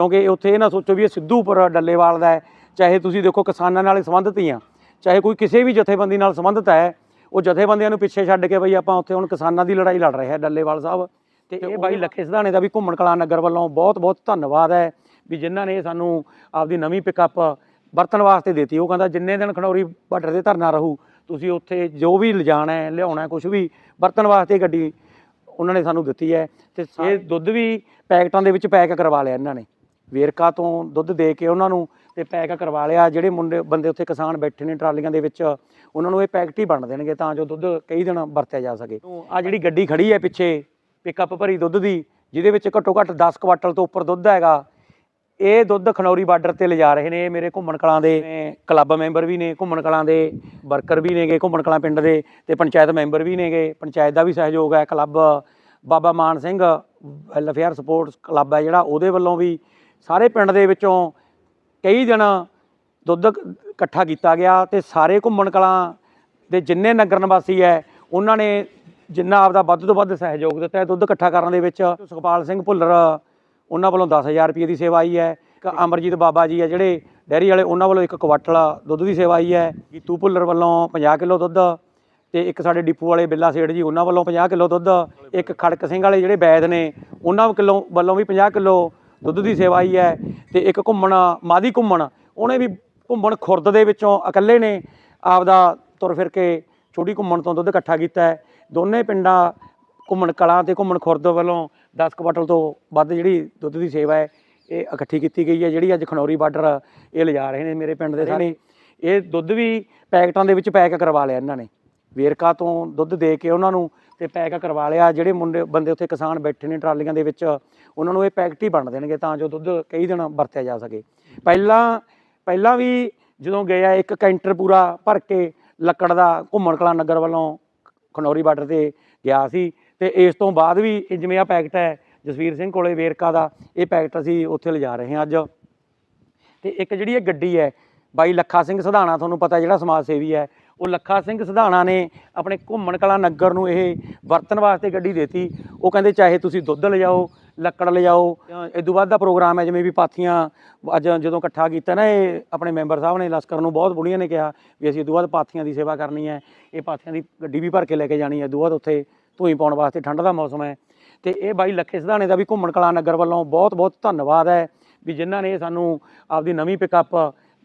ਕਿਉਂਕਿ ਉੱਥੇ ਇਹ ਨਾ ਸੋਚੋ ਵੀ ਇਹ ਸਿੱਧੂਪੁਰ ਡੱਲੇਵਾਲ ਦਾ ਹੈ ਚਾਹੇ ਤੁਸੀਂ ਦੇਖੋ ਕਿਸਾਨਾਂ ਨਾਲ ਸੰਬੰਧਿਤ ਹੀ ਆ ਚਾਹੇ ਕੋਈ ਕਿਸੇ ਵੀ ਜਥੇਬੰਦੀ ਨਾਲ ਸੰਬੰਧਿਤ ਹੈ ਉਹ ਜਥੇਬੰਦੀਆਂ ਨੂੰ ਪਿੱਛੇ ਛੱਡ ਕੇ ਬਈ ਆਪਾਂ ਉੱਥੇ ਹੁਣ ਕਿਸਾਨਾਂ ਦੀ ਲੜਾਈ ਲੜ ਰਹੇ ਹਾਂ ਡੱਲੇਵਾਲ ਸਾਹਿਬ। ਤੇ ਇਹ ਬਾਈ ਲੱਖੇ ਸਿਧਾਣੇ ਦਾ ਵੀ ਘੁੰਮਣ ਕਲਾਂ ਨਗਰ ਵੱਲੋਂ ਬਹੁਤ ਬਹੁਤ ਧੰਨਵਾਦ ਹੈ ਵੀ ਜਿਨ੍ਹਾਂ ਨੇ ਸਾਨੂੰ ਆਪਦੀ ਨਵੀਂ ਪਿਕਅਪ ਵਰਤਣ ਵਾਸਤੇ ਦਿੱਤੀ। ਉਹ ਕਹਿੰਦਾ ਜਿੰਨੇ ਦਿਨ ਖਨੌਰੀ ਬਾਰਡਰ ਤੇ ਧਰਨਾ ਰਹੂ ਤੁਸੀਂ ਉੱਥੇ ਜੋ ਵੀ ਲਿਜਾਣਾ ਹੈ ਲਿਆਉਣਾ ਹੈ ਕੁਝ ਵੀ ਵਰਤਣ ਵਾਸਤੇ ਗੱਡੀ ਉਹਨਾਂ ਨੇ ਸਾਨੂੰ ਦਿੱਤੀ ਹੈ। ਤੇ ਇਹ ਦੁੱਧ ਵੀ ਪੈਕਟਾਂ ਦੇ ਵਿੱਚ ਪੈਕ ਕਰਵਾ ਲਿਆ ਇਹਨਾਂ ਨੇ। ਵੇਰਕਾ ਤੋਂ ਦੁੱਧ ਦੇ ਕੇ ਉਹਨਾਂ ਨੂੰ ਤੇ ਪੈਕ ਕਰਵਾ ਲਿਆ। ਜਿਹੜੇ ਮੁੰਡੇ ਬੰਦੇ ਉੱਥੇ ਕਿਸਾਨ ਬੈਠੇ ਨੇ ਟਰਾਲੀਆਂ ਦੇ ਵਿੱਚ ਉਹਨਾਂ ਨੂੰ ਇਹ ਪੈਕਟ ਹੀ ਬਣ ਦੇਣਗੇ ਤਾਂ ਜੋ ਦੁੱਧ ਕਈ ਦਿਨ ਵਰਤਿਆ ਜਾ ਸਕੇ। ਆ ਜਿਹੜੀ ਗੱਡੀ ਖੜੀ ਹੈ ਪਿੱਛੇ ਪਿਕਅਪ ਭਰੀ ਦੁੱਧ ਦੀ ਜਿਹਦੇ ਵਿੱਚ ਘੱਟੋ ਘੱਟ 10 ਕੁਆਟਲ ਤੋਂ ਉੱਪਰ ਦੁੱਧ ਹੈਗਾ। ਇਹ ਦੁੱਧ ਖਨੌਰੀ ਬਾਰਡਰ ਤੇ ਲਿਜਾ ਰਹੇ ਨੇ ਇਹ ਮੇਰੇ ਘੁੰਮਣ ਕਲਾਂ ਦੇ ਕਲੱਬ ਮੈਂਬਰ ਵੀ ਨੇ ਘੁੰਮਣ ਕਲਾਂ ਦੇ ਵਰਕਰ ਵੀ ਨੇਗੇ ਘੁੰਮਣ ਕਲਾਂ ਪਿੰਡ ਦੇ ਤੇ ਪੰਚਾਇਤ ਮੈਂਬਰ ਵੀ ਨੇਗੇ। ਪੰਚਾਇਤ ਦਾ ਵੀ ਸਹਿਯੋਗ ਹੈ club Baba Maan Singh welfare sports club ਹੈ ਜਿਹੜਾ ਉਹਦੇ ਵੱਲੋਂ ਵੀ ਸਾਰੇ ਪਿੰਡ ਦੇ ਵਿੱਚੋਂ ਕਈ ਦਿਨ ਦੁੱਧ ਇਕੱਠਾ ਕੀਤਾ ਗਿਆ ਤੇ ਸਾਰੇ ਘੁੰਮਣ ਕਲਾਂ ਦੇ ਜਿੰਨੇ ਨਗਰ ਨਿਵਾਸੀ ਹੈ ਉਹਨਾਂ ਨੇ ਜਿੰਨਾ ਆਪਦਾ ਵੱਧ ਤੋਂ ਵੱਧ ਸਹਿਯੋਗ ਦਿੱਤਾ ਦੁੱਧ ਇਕੱਠਾ ਕਰਨ ਦੇ ਵਿੱਚ। ਸੁਖਪਾਲ ਸਿੰਘ ਭੁੱਲਰ, ਉਹਨਾਂ ਵੱਲੋਂ 10000 ਰੁਪਏ ਦੀ ਸੇਵਾ ਆਈ ਹੈ ਇੱਕ ਅਮਰਜੀਤ ਬਾਬਾ ਜੀ ਹੈ ਜਿਹੜੇ ਡੈਰੀ ਵਾਲੇ, ਉਹਨਾਂ ਵੱਲੋਂ ਇੱਕ ਕੁਆਟਲ ਦੁੱਧ ਦੀ ਸੇਵਾ ਆਈ ਹੈ ਗੀਤੂ ਭੁੱਲਰ ਵੱਲੋਂ 50 ਕਿਲੋ ਦੁੱਧ ਤੇ ਇੱਕ ਸਾਡੇ ਡਿਪੂ ਵਾਲੇ ਬਿੱਲਾ ਸੇਠ ਜੀ, ਉਹਨਾਂ ਵੱਲੋਂ 50 ਕਿਲੋ ਦੁੱਧ। ਇੱਕ ਖੜਕ ਸਿੰਘ ਵਾਲੇ ਜਿਹੜੇ ਵੈਦ ਨੇ, ਉਹਨਾਂ ਕਿਲੋ ਵੱਲੋਂ ਵੀ 50 ਕਿਲੋ ਦੁੱਧ ਦੀ ਸੇਵਾ ਆਈ ਹੈ ਤੇ ਇੱਕ ਘੁੰਮਣ, ਮਾਦੀ ਘੁੰਮਣ, ਉਹਨੇ ਵੀ ਘੁੰਮਣ ਖੁਰਦ ਦੇ ਵਿੱਚੋਂ ਇਕੱਲੇ ਨੇ ਆਪਦਾ ਤੁਰ ਫਿਰ ਕੇ ਛੋਟੀ ਘੁੰਮਣ ਤੋਂ ਦੁੱਧ ਇਕੱਠਾ ਕੀਤਾ ਹੈ। ਦੋਨੇ ਪਿੰਡਾਂ ਘੁੰਮਣ ਕਲਾਂ ਤੇ ਘੁੰਮਣ ਖੁਰਦ ਵੱਲੋਂ 10 ਕੁਆਟਲ ਤੋਂ ਵੱਧ ਜਿਹੜੀ ਦੁੱਧ ਦੀ ਸੇਵਾ ਹੈ, ਇਹ ਇਕੱਠੀ ਕੀਤੀ ਗਈ ਹੈ, ਜਿਹੜੀ ਅੱਜ ਖਨੌਰੀ ਬਾਰਡਰ ਇਹ ਲਿਜਾ ਰਹੇ ਨੇ ਮੇਰੇ ਪਿੰਡ ਦੇ ਸਾਰੇ। ਇਹ ਦੁੱਧ ਵੀ ਪੈਕਟਾਂ ਦੇ ਵਿੱਚ ਪੈਕ ਕਰਵਾ ਲਿਆ ਇਹਨਾਂ ਨੇ। ਵੇਰਕਾ ਤੋਂ ਦੁੱਧ ਦੇ ਕੇ ਉਹਨਾਂ ਨੂੰ ਤੇ ਪੈਕ ਕਰਵਾ ਲਿਆ। ਜਿਹੜੇ ਮੁੰਡੇ, ਬੰਦੇ ਉੱਥੇ ਕਿਸਾਨ ਬੈਠੇ ਨੇ ਟਰਾਲੀਆਂ ਦੇ ਵਿੱਚ, ਉਹਨਾਂ ਨੂੰ ਇਹ ਪੈਕਟ ਹੀ ਬਣ ਦੇਣਗੇ ਤਾਂ ਜੋ ਦੁੱਧ ਕਈ ਦਿਨ ਵਰਤਿਆ ਜਾ ਸਕੇ। ਪਹਿਲਾਂ ਪਹਿਲਾਂ ਵੀ ਜਦੋਂ ਗਿਆ ਇੱਕ ਕੈਂਟਰ ਪੂਰਾ ਭਰ ਕੇ ਲੱਕੜ ਦਾ ਘੁੰਮਣ ਕਲਾਂ ਨਗਰ ਵੱਲੋਂ ਖਨੌਰੀ ਬਾਰਡਰ ਤੇ ਗਿਆ ਸੀ ਤੇ ਇਸ ਤੋਂ ਬਾਅਦ ਵੀ ਇਹ ਜਿਵੇਂ ਆ ਪੈਕਟ ਹੈ, ਜਸਵੀਰ ਸਿੰਘ ਕੋਲੇ ਵੇਰਕਾ ਦਾ, ਇਹ ਪੈਕਟ ਅਸੀਂ ਉੱਥੇ ਲਿਜਾ ਰਹੇ ਹਾਂ ਅੱਜ। ਤੇ ਇੱਕ ਜਿਹੜੀ ਇਹ ਗੱਡੀ ਹੈ, ਬਾਈ ਲੱਖਾ ਸਿੰਘ ਸਧਾਣਾ, ਤੁਹਾਨੂੰ ਪਤਾ ਜਿਹੜਾ ਸਮਾਜ ਸੇਵੀ ਹੈ ਉਹ ਲੱਖਾ ਸਿੰਘ ਸਧਾਣਾ ਨੇ ਆਪਣੇ ਘੁੰਮਣ ਕਲਾਂ ਨਗਰ ਨੂੰ ਇਹ ਵਰਤਣ ਵਾਸਤੇ ਗੱਡੀ ਦੇਤੀ। ਉਹ ਕਹਿੰਦੇ ਚਾਹੇ ਤੁਸੀਂ ਦੁੱਧ ਲਿਜਾਓ ਲੱਕੜ ਲਿਜਾਓ ਇਸ ਤੋਂ ਬਾਅਦ ਦਾ ਪ੍ਰੋਗਰਾਮ ਹੈ, ਜਿਵੇਂ ਵੀ ਪਾਥੀਆਂ ਅੱਜ ਜਦੋਂ ਇਕੱਠਾ ਕੀਤਾ ਨਾ ਇਹ ਆਪਣੇ ਮੈਂਬਰ ਸਾਹਿਬ ਨੇ, ਲਸਕਰ ਨੂੰ ਬਹੁਤ ਬੁੜੀਆਂ ਨੇ ਕਿਹਾ ਵੀ ਅਸੀਂ ਇਸ ਤੋਂ ਬਾਅਦ ਪਾਥੀਆਂ ਦੀ ਸੇਵਾ ਕਰਨੀ ਹੈ, ਇਹ ਪਾਥੀਆਂ ਦੀ ਗੱਡੀ ਵੀ ਭਰ ਕੇ ਲੈ ਕੇ ਜਾਣੀ ਹੈ ਇਸ ਤੋਂ ਬਾਅਦ ਉੱਥੇ ਧੂਈ ਪਾਉਣ ਵਾਸਤੇ ਠੰਡ ਦਾ ਮੌਸਮ ਹੈ। ਤੇ ਇਹ ਬਾਈ ਲੱਖੇ ਸਧਾਣੇ ਦਾ ਵੀ ਘੁੰਮਣ ਕਲਾ ਨਗਰ ਵੱਲੋਂ ਬਹੁਤ ਬਹੁਤ ਧੰਨਵਾਦ ਹੈ, ਵੀ ਜਿਨ੍ਹਾਂ ਨੇ ਸਾਨੂੰ ਆਪਦੀ ਨਵੀਂ ਪਿਕਅਪ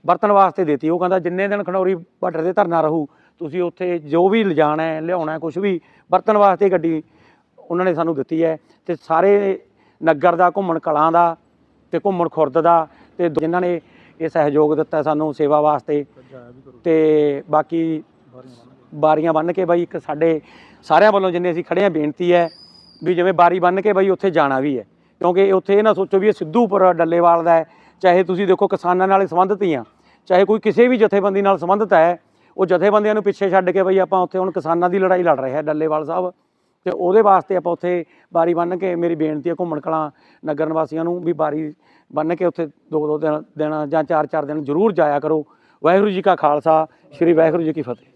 ਵਰਤਣ ਵਾਸਤੇ ਦਿੱਤੀ। ਉਹ ਕਹਿੰਦਾ, ਜਿੰਨੇ ਦਿਨ ਖਨੌਰੀ ਬਾਰਡਰ ਤੇ ਧਰਨਾ ਰਹੂ, ਤੁਸੀਂ ਉੱਥੇ ਜੋ ਵੀ ਲਿਜਾਣਾ ਹੈ, ਲਿਆਉਣਾ ਹੈ ਕੁਝ ਵੀ ਵਰਤਣ ਵਾਸਤੇ ਗੱਡੀ ਉਹਨਾਂ ਨੇ ਸਾਨੂੰ ਦਿੱਤੀ ਹੈ। ਤੇ ਸਾਰੇ ਨਗਰ ਦਾ, ਘੁੰਮਣ ਕਲਾਂ ਦਾ ਤੇ ਘੁੰਮਣ ਖੁਰਦ ਦਾ ਤੇ ਜਿਨ੍ਹਾਂ ਨੇ ਇਹ ਸਹਿਯੋਗ ਦਿੱਤਾ ਸਾਨੂੰ ਸੇਵਾ ਵਾਸਤੇ ਤੇ ਬਾਕੀ ਬਾਰੀਆਂ ਬੰਨ ਕੇ ਬਾਈ ਇੱਕ ਸਾਡੇ ਸਾਰਿਆਂ ਵੱਲੋਂ ਜਿੰਨੇ ਅਸੀਂ ਖੜੇ ਆ ਬੇਨਤੀ ਹੈ ਵੀ ਜਿਵੇਂ ਬਾਰੀ ਬੰਨ ਕੇ ਬਾਈ ਉੱਥੇ ਜਾਣਾ ਵੀ ਹੈ। ਕਿਉਂਕਿ ਉੱਥੇ ਇਹ ਨਾ ਸੋਚੋ ਵੀ ਇਹ ਸਿੱਧੂਪੁਰ ਡੱਲੇਵਾਲ ਦਾ ਹੈ। ਚਾਹੇ ਤੁਸੀਂ ਦੇਖੋ ਕਿਸਾਨਾਂ ਨਾਲ ਸੰਬੰਧਿਤ ਹੀ ਆ। ਚਾਹੇ ਕੋਈ ਕਿਸੇ ਵੀ ਜਥੇਬੰਦੀ ਨਾਲ ਸੰਬੰਧਿਤ ਹੈ, ਉਹ ਜਥੇਬੰਦੀਆਂ ਨੂੰ ਪਿੱਛੇ ਛੱਡ ਕੇ ਬਈ ਆਪਾਂ ਉੱਥੇ ਹੁਣ ਕਿਸਾਨਾਂ ਦੀ ਲੜਾਈ ਲੜ ਰਹੇ ਹੈ, ਡੱਲੇਵਾਲ ਸਾਹਿਬ। ਤੇ ਉਹਦੇ ਵਾਸਤੇ ਆਪਾਂ ਉੱਥੇ ਬਾਰੀ ਬੰਨ ਕੇ ਮੇਰੀ ਬੇਨਤੀ ਹੈ ਘੁੰਮਣ ਕਲਾਂ ਨਗਰ ਨਿਵਾਸੀਆਂ ਨੂੰ ਵੀ ਬਾਰੀ ਬੰਨ ਕੇ ਉੱਥੇ ਦੋ ਦੋ ਦਿਨ ਦਿਨ ਜਾਂ ਚਾਰ ਚਾਰ ਦਿਨ ਜ਼ਰੂਰ ਜਾਇਆ ਕਰੋ। ਵਾਹਿਗੁਰੂ ਜੀ ਕਾ ਖਾਲਸਾ, ਸ੍ਰੀ ਵਾਹਿਗੁਰੂ ਜੀ ਕੀ ਫਤਿਹ।